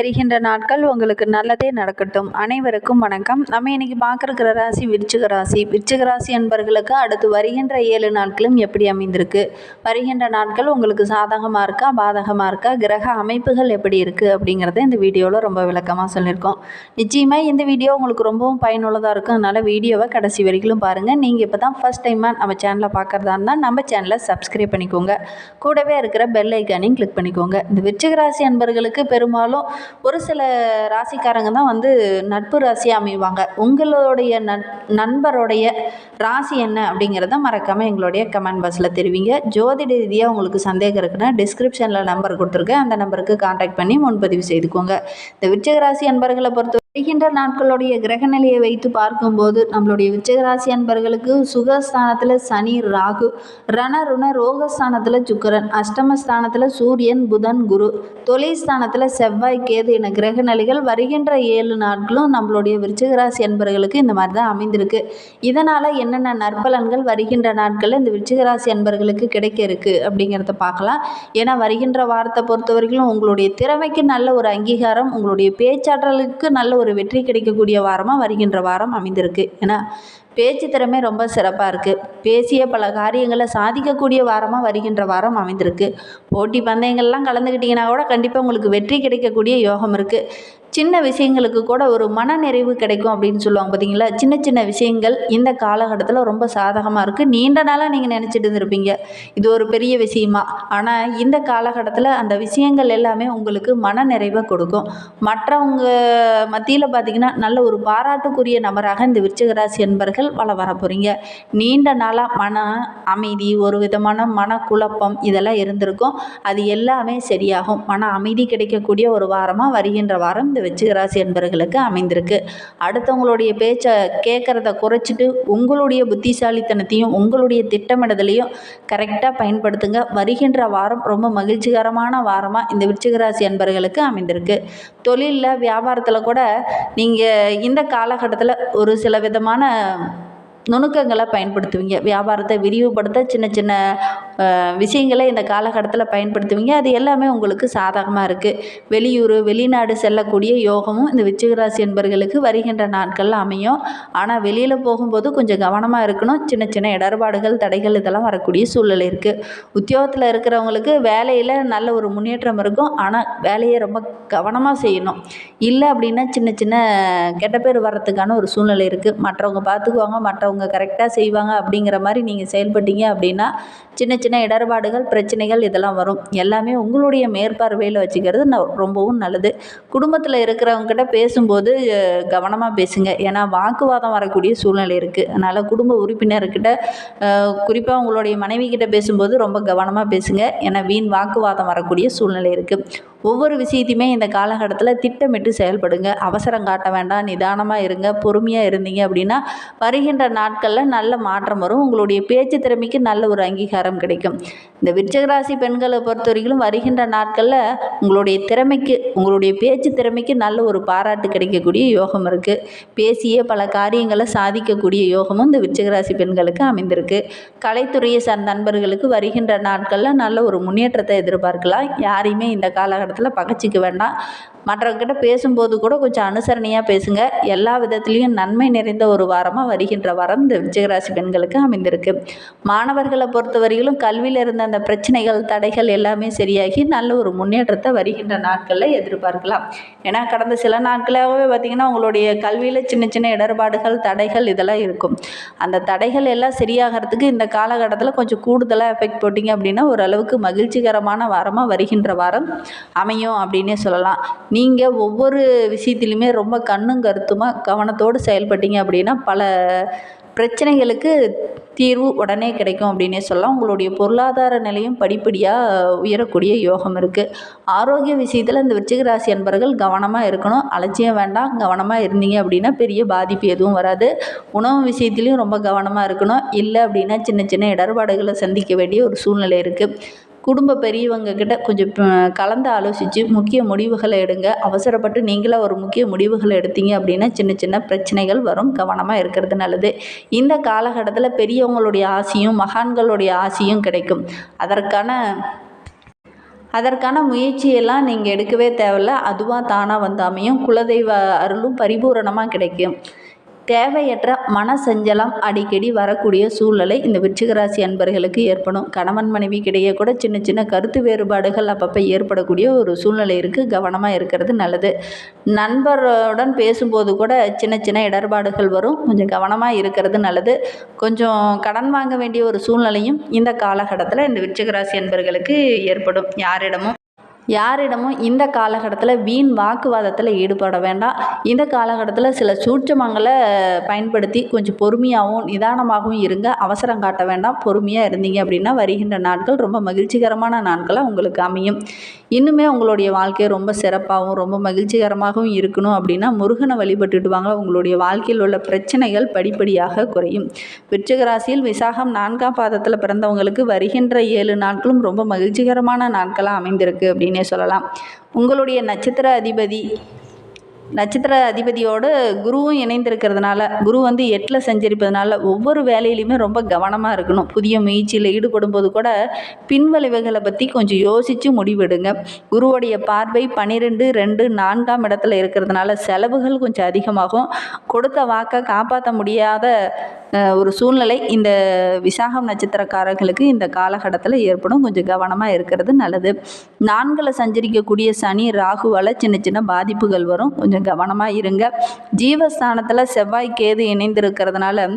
வருகின்ற நாட்கள் உங்களுக்கு நல்லதே நடக்கட்டும். அனைவருக்கும் வணக்கம். நம்ம இன்னைக்கு பார்க்குற ராசி விருச்சிக ராசி. விருச்சிக ராசி அன்பர்களுக்கு அடுத்து வருகின்ற ஏழு நாட்களும் எப்படி அமைந்திருக்கு? வருகின்ற நாட்கள் உங்களுக்கு சாதகமாக இருக்கா பாதகமாக இருக்கா? கிரக அமைப்புகள் எப்படி இருக்குது அப்படிங்கிறத இந்த வீடியோவில் ரொம்ப விளக்கமாக சொல்லியிருக்கோம் நிச்சயமாக இந்த வீடியோ உங்களுக்கு ரொம்பவும் பயனுள்ளதாக இருக்கும். அதனால் வீடியோவை கடைசி வரைக்கும் பாருங்கள் நீங்கள் இப்போ தான் ஃபஸ்ட் டைமாக நம்ம சேனலை பார்க்குறதா இருந்தால் நம்ம சேனலை சப்ஸ்கிரைப் பண்ணிக்கோங்க. கூடவே இருக்கிற பெல் ஐக்கானையும் கிளிக் பண்ணிக்கோங்க. இந்த விருச்சிக ராசி அன்பர்களுக்கு பெரும்பாலும் ஒரு சில ராசிக்காரங்க தான் வந்து நட்பு ராசியாக அமைவாங்க. உங்களுடைய நட் நண்பருடைய ராசி என்ன அப்படிங்கிறத மறக்காமல் எங்களுடைய கமெண்ட் பாக்ஸில் தெரிவிங்க. ஜோதிட ரீதியாக உங்களுக்கு சந்தேகம் இருக்குன்னா டிஸ்கிரிப்ஷனில் நம்பர் கொடுத்துருக்கேன். அந்த நம்பருக்கு காண்டாக்ட் பண்ணி முன்பதிவு செய்துக்கோங்க. இந்த விருச்சிக ராசி அன்பர்களை பொறுத்த வருகின்ற நாட்களுடைய கிரக நிலையை வைத்து பார்க்கும்போது நம்மளுடைய விச்சகராசி அன்பர்களுக்கு சுகஸ்தானத்தில் சனி ராகு ரணருண ரோகஸ்தானத்தில் சுக்கரன் அஷ்டமஸ்தானத்தில் சூரியன் புதன் குரு தொழில்ஸ்தானத்தில் செவ்வாய் கேது என கிரகநிலைகள் வருகின்ற ஏழு நாட்களும் நம்மளுடைய விருச்சிகராசி அன்பர்களுக்கு இந்த மாதிரி தான் அமைந்திருக்கு. இதனால் என்னென்ன நற்பலன்கள் வருகின்ற நாட்களில் இந்த விருச்சிகராசி அன்பர்களுக்கு கிடைக்க இருக்குது அப்படிங்கிறத பார்க்கலாம். ஏன்னா வருகின்ற வாரத்தை பொறுத்த வரைக்கும் உங்களுடைய திறமைக்கு நல்ல ஒரு அங்கீகாரம் உங்களுடைய பேச்சாற்றலுக்கு நல்ல ஒரு வெற்றி கிடைக்கக்கூடிய வாரமாக வருகின்ற வாரம் அமைந்திருக்கு. ஏன்னா பேச்சு திறமை ரொம்ப சிறப்பாக இருக்குது பேசிய பல காரியங்களை சாதிக்கக்கூடிய வாரமாக வருகின்ற வாரம் அமைந்திருக்கு. போட்டி பந்தயங்கள்லாம் கலந்துக்கிட்டிங்கன்னா கூட கண்டிப்பாக உங்களுக்கு வெற்றி கிடைக்கக்கூடிய யோகம் இருக்குது சின்ன விஷயங்களுக்கு கூட ஒரு மன நிறைவு கிடைக்கும் அப்படின்னு சொல்லுவாங்க பார்த்தீங்களா சின்ன சின்ன விஷயங்கள் இந்த காலகட்டத்தில் ரொம்ப சாதகமாக இருக்குது நீண்ட நாளாக நீங்கள் நினச்சிட்டு இருந்திருப்பீங்க. இது ஒரு பெரிய விஷயமா. ஆனால் இந்த காலகட்டத்தில் அந்த விஷயங்கள் எல்லாமே உங்களுக்கு மன நிறைவை கொடுக்கும். மற்றவங்க மத்தியில் பார்த்தீங்கன்னா நல்ல ஒரு பாராட்டுக்குரிய நபராக இந்த விருச்சிகராசி என்பர்கள் வள வர போகிறீங்க நீண்ட நாளாக மன அமைதி ஒரு விதமான மனக்குழப்பம் இதெல்லாம் இருந்திருக்கும். அது எல்லாமே சரியாகும். மன அமைதி கிடைக்கக்கூடிய ஒரு வாரமாக வருகின்ற வாரம் இந்த வெச்சிகராசி என்பர்களுக்கு அமைந்திருக்கு. அடுத்தவங்களுடைய பேச்சை கேட்குறத குறைச்சிட்டு உங்களுடைய புத்திசாலித்தனத்தையும் உங்களுடைய திட்டமிடுதலையும் கரெக்டாக பயன்படுத்துங்க. வருகின்ற வாரம் ரொம்ப மகிழ்ச்சிகரமான வாரமாக இந்த விருச்சிகராசி அன்பர்களுக்கு அமைந்திருக்கு. தொழிலில் வியாபாரத்தில் கூட நீங்கள் இந்த காலகட்டத்தில் ஒரு சில விதமான நுணுக்கங்களை பயன்படுத்துவீங்க. வியாபாரத்தை விரிவுபடுத்த சின்ன சின்ன விஷயங்களை இந்த காலகட்டத்தில் பயன்படுத்துவீங்க. அது எல்லாமே உங்களுக்கு சாதகமாக இருக்குது வெளியூர் வெளிநாடு செல்லக்கூடிய யோகமும் இந்த விச்சிகராசி என்பர்களுக்கு வருகின்ற நாட்களில் அமையும். ஆனால் வெளியில் போகும்போது கொஞ்சம் கவனமாக இருக்கணும். சின்ன சின்ன இடர்பாடுகள் தடைகள் இதெல்லாம் வரக்கூடிய சூழ்நிலை இருக்குது உத்தியோகத்தில் இருக்கிறவங்களுக்கு வேலையில் நல்ல ஒரு முன்னேற்றம் இருக்கும். ஆனால் வேலையை ரொம்ப கவனமாக செய்யணும். இல்லை அப்படின்னா சின்ன சின்ன கெட்ட பேர் வர்றதுக்கான ஒரு சூழ்நிலை இருக்குது மற்றவங்க பார்த்துக்குவாங்க மற்றவங்க கரெக்டாக செய்வாங்க அப்படிங்கிற மாதிரி நீங்கள் செயல்பட்டீங்க அப்படின்னா சின்ன சின்ன இடர்பாடுகள் பிரச்சனைகள் இதெல்லாம் வரும். எல்லாமே உங்களுடைய மேற்பார்வையில் வச்சுக்கிறது ந ரொம்பவும் நல்லது. குடும்பத்தில் இருக்கிறவங்ககிட்ட பேசும்போது கவனமாக பேசுங்க. ஏன்னா வாக்குவாதம் வரக்கூடிய சூழ்நிலை இருக்குது அதனால் குடும்ப உறுப்பினர்கிட்ட குறிப்பாக உங்களுடைய மனைவி கிட்ட பேசும்போது ரொம்ப கவனமாக பேசுங்க. ஏன்னா வீண் வாக்குவாதம் வரக்கூடிய சூழ்நிலை இருக்குது ஒவ்வொரு விஷயத்தையுமே இந்த காலகட்டத்தில் திட்டமிட்டு செயல்படுங்க. அவசரம் காட்ட வேண்டாம். நிதானமாக இருங்க. பொறுமையாக இருந்தீங்க அப்படின்னா வருகின்ற நாட்களில் நல்ல மாற்றம் வரும். உங்களுடைய பேச்சு திறமைக்கு நல்ல ஒரு அங்கீகாரம் கிடைக்கும். இந்த விருச்சகராசி பெண்களை பொறுத்த வரைக்கும் வருகின்ற நாட்களில் உங்களுடைய திறமைக்கு உங்களுடைய பேச்சு திறமைக்கு நல்ல ஒரு பாராட்டு கிடைக்கக்கூடிய யோகம் இருக்குது பேசியே பல காரியங்களை சாதிக்கக்கூடிய யோகமும் இந்த விருச்சகராசி பெண்களுக்கு அமைந்திருக்கு. கலைத்துறையை சார்ந்த நண்பர்களுக்கு வருகின்ற நாட்களில் நல்ல ஒரு முன்னேற்றத்தை எதிர்பார்க்கலாம். யாரையுமே இந்த காலகட்டத்தில் பகச்சிக்க வேண்டாம். மற்றவங்கிட்ட பேசும்போது கூட கொஞ்சம் அனுசரணையாக பேசுங்க. எல்லா விதத்துலேயும் நன்மை நிறைந்த ஒரு வாரமாக வருகின்ற வாரம் இந்த விஜயராசி பெண்களுக்கு அமைந்திருக்கு. மாணவர்களை பொறுத்தவரையிலும் கல்வியில் இருந்த அந்த பிரச்சனைகள் தடைகள் எல்லாமே சரியாகி நல்ல ஒரு முன்னேற்றத்தை வருகின்ற நாட்களில் எதிர்பார்க்கலாம். ஏன்னா கடந்த சில நாட்களாகவே பார்த்திங்கன்னா உங்களுடைய கல்வியில் சின்ன சின்ன இடர்பாடுகள் தடைகள் இதெல்லாம் இருக்கும். அந்த தடைகள் எல்லாம் சரியாகிறதுக்கு இந்த காலகட்டத்தில் கொஞ்சம் கூடுதலாக எஃபெக்ட் போட்டிங்க அப்படின்னா ஓரளவுக்கு மகிழ்ச்சிகரமான வாரமாக வருகின்ற வாரம் அமையும் அப்படின்னே சொல்லலாம். நீங்கள் ஒவ்வொரு விஷயத்துலையுமே ரொம்ப கண்ணும் கருத்துமாக கவனத்தோடு செயல்பட்டீங்க அப்படின்னா பல பிரச்சனைகளுக்கு தீர்வு உடனே கிடைக்கும் அப்படின்னே சொல்லலாம். உங்களுடைய பொருளாதார நிலையும் படிப்படியாக உயரக்கூடிய யோகம் இருக்குது ஆரோக்கிய விஷயத்தில் இந்த விருச்சிக ராசி அன்பர்கள் கவனமாக இருக்கணும். அலட்சியம் வேண்டாம் கவனமாக இருந்தீங்க அப்படின்னா பெரிய பாதிப்பு எதுவும் வராது. உணவு விஷயத்துலையும் ரொம்ப கவனமாக இருக்கணும். இல்லை அப்படின்னா சின்ன சின்ன இடர்பாடுகளை சந்திக்க வேண்டிய ஒரு சூழ்நிலை இருக்குது குடும்ப பெரியவங்க கிட்ட கொஞ்சம் கலந்து ஆலோசித்து முக்கிய முடிவுகளை எடுங்க. அவசரப்பட்டு நீங்களாக ஒரு முக்கிய முடிவுகளை எடுத்தீங்க அப்படின்னா சின்ன சின்ன பிரச்சனைகள் வரும். கவனமாக இருக்கிறது நல்லது. இந்த காலகட்டத்தில் பெரியவங்களுடைய ஆசையும் மகான்களுடைய ஆசையும் கிடைக்கும். அதற்கான அதற்கான முயற்சியெல்லாம் நீங்கள் எடுக்கவே தேவையில்ல. அதுவாக தானாக வந்தாமையும் குலதெய்வ அருளும் பரிபூரணமாக கிடைக்கும். தேவையற்ற மன சஞ்சலம் அடிக்கடி வரக்கூடிய சூழ்நிலை இந்த விருச்சிகராசி அன்பர்களுக்கு ஏற்படும். கணவன் மனைவிக்கிடையே கூட சின்ன சின்ன கருத்து வேறுபாடுகள் அப்பப்போ ஏற்படக்கூடிய ஒரு சூழ்நிலை இருக்குது கவனமாக இருக்கிறது நல்லது. நண்பருடன் பேசும்போது கூட சின்ன சின்ன இடர்பாடுகள் வரும். கொஞ்சம் கவனமாக இருக்கிறது நல்லது. கொஞ்சம் கடன் வாங்க வேண்டிய ஒரு சூழ்நிலையும் இந்த காலகட்டத்தில் இந்த விருச்சிகராசி அன்பர்களுக்கு ஏற்படும். யாரிடமும் யாரிடமும் இந்த காலகட்டத்தில் வீண் வாக்குவாதத்தில் ஈடுபட வேண்டாம். இந்த காலகட்டத்தில் சில சூட்சமங்களை பயன்படுத்தி கொஞ்சம் பொறுமையாகவும் நிதானமாகவும் இருங்க. அவசரம் காட்ட வேண்டாம். பொறுமையாக இருந்தீங்க அப்படின்னா வருகின்ற நாட்கள் ரொம்ப மகிழ்ச்சிகரமான நாட்களாக உங்களுக்கு அமையும். இன்னுமே உங்களுடைய வாழ்க்கை ரொம்ப சிறப்பாகவும் ரொம்ப மகிழ்ச்சிகரமாகவும் இருக்கணும் அப்படின்னா முருகனை வழிபட்டுட்டு வாங்க உங்களுடைய வாழ்க்கையில் உள்ள பிரச்சனைகள் படிப்படியாக குறையும். விருச்சிக ராசியில் விசாகம் நான்காம் பாதத்தில் பிறந்தவங்களுக்கு வருகின்ற ஏழு நாட்களும் ரொம்ப மகிழ்ச்சிகரமான நாட்களாக அமைந்திருக்கு அப்படின்னு சொல்லலாம். உங்களுடைய நட்சத்திர அதிபதி நட்சத்திர அதிபதியோடு குருவும் இணைந்திருக்கிறதுனால குரு வந்து எட்டில் செஞ்சிருப்பதுனால ஒவ்வொரு வேலையிலையுமே ரொம்ப கவனமாக இருக்கணும். புதிய முயற்சியில் ஈடுபடும் போது கூட பின்விளைவுகளை பற்றி கொஞ்சம் யோசித்து முடிவெடுங்க. குருவுடைய பார்வை பன்னிரெண்டு ரெண்டு நான்காம் இடத்துல இருக்கிறதுனால செலவுகள் கொஞ்சம் அதிகமாகும். கொடுத்த வாக்கை காப்பாற்ற முடியாத ஒரு சூழ்நிலை. இந்த விசாகம் நட்சத்திரக்காரர்களுக்கு இந்த காலகட்டத்தில் ஏற்படும். கொஞ்சம் கவனமாக இருக்கிறது நல்லது. நான்களை சஞ்சரிக்கக்கூடிய சனி ராகுவால் சின்ன சின்ன பாதிப்புகள் வரும். கொஞ்சம் கவனமாக இருங்க. ஜீவஸ்தானத்தில் செவ்வாய் கேது இணைந்திருக்கிறதுனால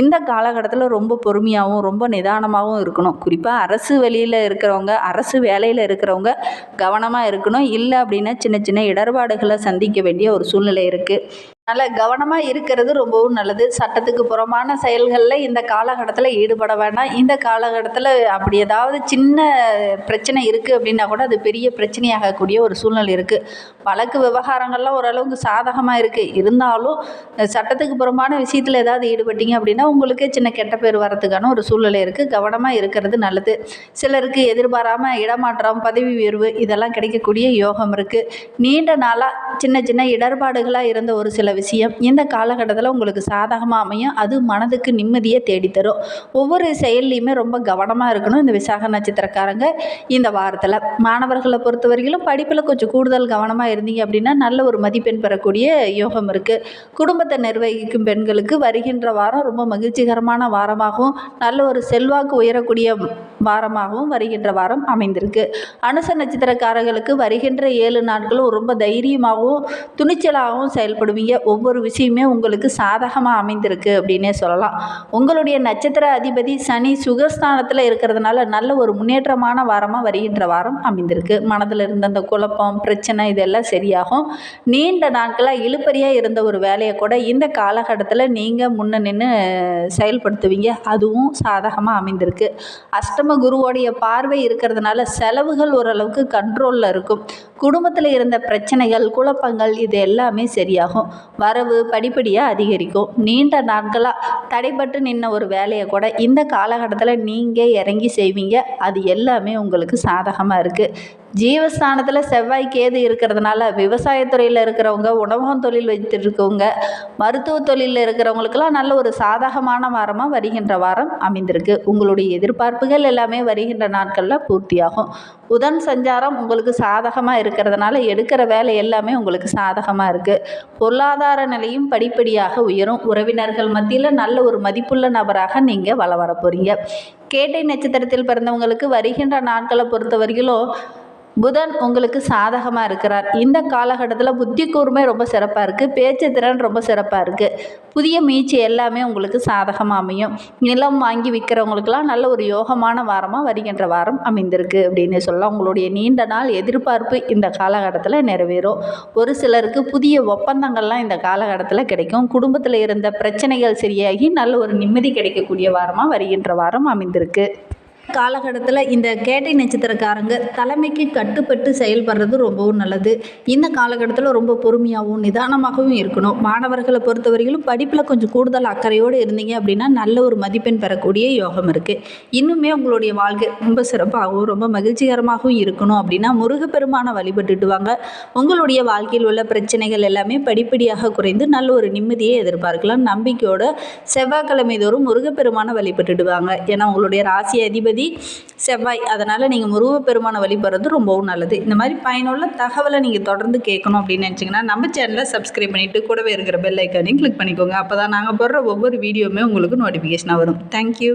இந்த காலகட்டத்தில் ரொம்ப பொறுமையாகவும் ரொம்ப நிதானமாகவும் இருக்கணும். குறிப்பாக அரசு வெளியில் இருக்கிறவங்க அரசு வேலையில் இருக்கிறவங்க கவனமாக இருக்கணும். இல்லை அப்படின்னா சின்ன சின்ன இடர்பாடுகளை சந்திக்க வேண்டிய ஒரு சூழ்நிலை இருக்குது அதனால் கவனமாக இருக்கிறது ரொம்பவும் நல்லது. சட்டத்துக்கு புறமான செயல்களில் இந்த காலகட்டத்தில் ஈடுபட வேண்டாம். இந்த காலகட்டத்தில் அப்படி ஏதாவது சின்ன பிரச்சனை இருக்குது அப்படின்னா கூட அது பெரிய பிரச்சனையாகக்கூடிய ஒரு சூழ்நிலை இருக்குது வழக்கு விவகாரங்கள்லாம் ஓரளவுக்கு சாதகமாக இருக்குது இருந்தாலும் சட்டத்துக்கு புறமான விஷயத்தில் ஏதாவது ஈடுபட்டீங்க அப்படின்னா உங்களுக்கே சின்ன கெட்ட பேர் வரத்துக்கான ஒரு சூழ்நிலை இருக்குது கவனமாக இருக்கிறது நல்லது. சிலருக்கு எதிர்பாராமல் இடமாற்றம் பதவி உயர்வு இதெல்லாம் கிடைக்கக்கூடிய யோகம் இருக்குது நீண்ட நாளாக சின்ன சின்ன இடர்பாடுகளாக இருந்த ஒரு சில விஷயம். இந்த காலகட்டத்தில் உங்களுக்கு சாதகமாக அமையும். அது மனதுக்கு நிம்மதியை தேடித்தரும். ஒவ்வொரு செயல்லையுமே ரொம்ப கவனமாக இருக்கணும் இந்த விசாக நட்சத்திரக்காரங்க இந்த வாரத்தில். மாணவர்களை பொறுத்த வரையிலும் படிப்பில் கொஞ்சம் கூடுதல் கவனமாக இருந்தீங்க அப்படின்னா நல்ல ஒரு மதிப்பெண் பெறக்கூடிய யோகம் இருக்குது குடும்பத்தை நிர்வகிக்கும் பெண்களுக்கு வருகின்ற வாரம் ரொம்ப மகிழ்ச்சிகரமான வாரமாகவும் நல்ல ஒரு செல்வாக்கு உயரக்கூடிய வாரமாகவும் வருகின்ற வாரம் அமைந்திருக்கு. அனுச நட்சத்திரக்காரர்களுக்கு வருகின்ற ஏழு நாட்களும் ரொம்ப தைரியமாகவும் துணிச்சலாகவும் செயல்படுவீங்க. ஒவ்வொரு விஷயமே உங்களுக்கு சாதகமாக அமைந்திருக்கு அப்படின்னே சொல்லலாம். உங்களுடைய நட்சத்திர அதிபதி சனி சுகஸ்தானத்தில் இருக்கிறதுனால நல்ல ஒரு முன்னேற்றமான வாரமாக வருகின்ற வாரம் அமைந்திருக்கு. மனதில் இருந்த அந்த குழப்பம் பிரச்சனை இதெல்லாம் சரியாகும். நீண்ட நாட்களாக இழுப்பறியாக இருந்த ஒரு வேலையை கூட இந்த காலகட்டத்தில் நீங்கள் முன்ன நின்று செயல்படுத்துவீங்க. அதுவும் சாதகமாக அமைந்திருக்கு. அஷ்டம குருவோடைய பார்வை இருக்கிறதுனால செலவுகள் ஓரளவுக்கு கண்ட்ரோலில் இருக்கும். குடும்பத்தில் இருந்த பிரச்சனைகள் குழப்பங்கள் இது எல்லாமே சரியாகும். வரவு படிப்படியாக அதிகரிக்கும். நீண்ட நாட்களாக தடைப்பட்டு நின்ன ஒரு வேலையை கூட இந்த காலகட்டத்தில் நீங்கள் இறங்கி செய்வீங்க. அது எல்லாமே உங்களுக்கு சாதகமாக இருக்குது ஜீவஸ்தானத்தில் செவ்வாய் கேது இருக்கிறதுனால விவசாயத்துறையில் இருக்கிறவங்க உணவகம் தொழில் வைத்திருக்கவங்க மருத்துவ தொழிலில் இருக்கிறவங்களுக்கெல்லாம் நல்ல ஒரு சாதகமான வாரமாக வருகின்ற வாரம் அமைந்திருக்கு. உங்களுடைய எதிர்பார்ப்புகள் எல்லாமே வருகின்ற நாட்களில் பூர்த்தியாகும். புதன் சஞ்சாரம் உங்களுக்கு சாதகமாக இருக்கிறதுனால எடுக்கிற வேலை எல்லாமே உங்களுக்கு சாதகமாக இருக்குது பொருளாதார நிலையும் படிப்படியாக உயரும். உறவினர்கள் மத்தியில் நல்ல ஒரு மதிப்புள்ள நபராக நீங்கள் வள வர போகிறீங்க கேட்டை நட்சத்திரத்தில் பிறந்தவங்களுக்கு வருகின்ற நாட்களை பொறுத்தவரையிலும் புதன் உங்களுக்கு சாதகமாக இருக்கிறார். இந்த காலகட்டத்தில் புத்தி கூர்மை ரொம்ப சிறப்பாக இருக்குது பேச்சு திறன் ரொம்ப சிறப்பாக இருக்குது புதிய முயற்சி எல்லாமே உங்களுக்கு சாதகமாக அமையும். நிலம் வாங்கி விற்கிறவங்களுக்கெல்லாம் நல்ல ஒரு யோகமான வாரமாக வருகின்ற வாரம் அமைந்திருக்கு அப்படின்னு சொல்லலாம். உங்களுடைய நீண்ட நாள் எதிர்பார்ப்பு இந்த காலகட்டத்தில் நிறைவேறும். ஒரு சிலருக்கு புதிய ஒப்பந்தங்கள்லாம் இந்த காலகட்டத்தில் கிடைக்கும். குடும்பத்தில் இருந்த பிரச்சனைகள் சரியாகி நல்ல ஒரு நிம்மதி கிடைக்கக்கூடிய வாரமாக வருகின்ற வாரம் அமைந்திருக்கு. காலகட்டத்தில் இந்த கேட்டை நட்சத்திரக்காரங்க தலைமைக்கு கட்டுப்பட்டு செயல்படுறது ரொம்பவும் நல்லது. இந்த காலகட்டத்தில் ரொம்ப பொறுமையாகவும் நிதானமாகவும் இருக்கணும். மாணவர்களை பொறுத்தவரையிலும் படிப்பில் கொஞ்சம் கூடுதல் அக்கறையோடு இருந்தீங்க அப்படின்னா நல்ல ஒரு மதிப்பெண் பெறக்கூடிய யோகம் இருக்குது இன்னுமே உங்களுடைய வாழ்க்கை ரொம்ப சிறப்பாகவும் ரொம்ப மகிழ்ச்சிகரமாகவும் இருக்கணும் அப்படின்னா முருகப்பெருமானை வழிபட்டுட்டு வாங்க. உங்களுடைய வாழ்க்கையில் உள்ள பிரச்சனைகள் எல்லாமே படிப்படியாக குறைந்து நல்ல ஒரு நிம்மதியை எதிர்பார்க்கலாம். நம்பிக்கையோட செவ்வாய்க்கிழமை தோறும் முருகப்பெருமானை வழிபட்டுடுவாங்க ஏன்னா உங்களுடைய ராசி அதிபதி அதிபதி செவ்வாய். அதனால் நீங்கள் முருகப்பெருமானை வழிபடுறது ரொம்பவும் நல்லது. இந்த மாதிரி பயனுள்ள தகவலை நீங்கள் தொடர்ந்து கேட்கணும் அப்படின்னு நினச்சிங்கன்னா நம்ம சேனலை சப்ஸ்கிரைப் பண்ணிவிட்டு கூடவே இருக்கிற பெல் ஐக்கானையும் கிளிக் பண்ணிக்கோங்க. அப்போ தான் நாங்கள் போடுற ஒவ்வொரு வீடியோவுமே உங்களுக்கு நோட்டிஃபிகேஷனாக வரும். தேங்க்யூ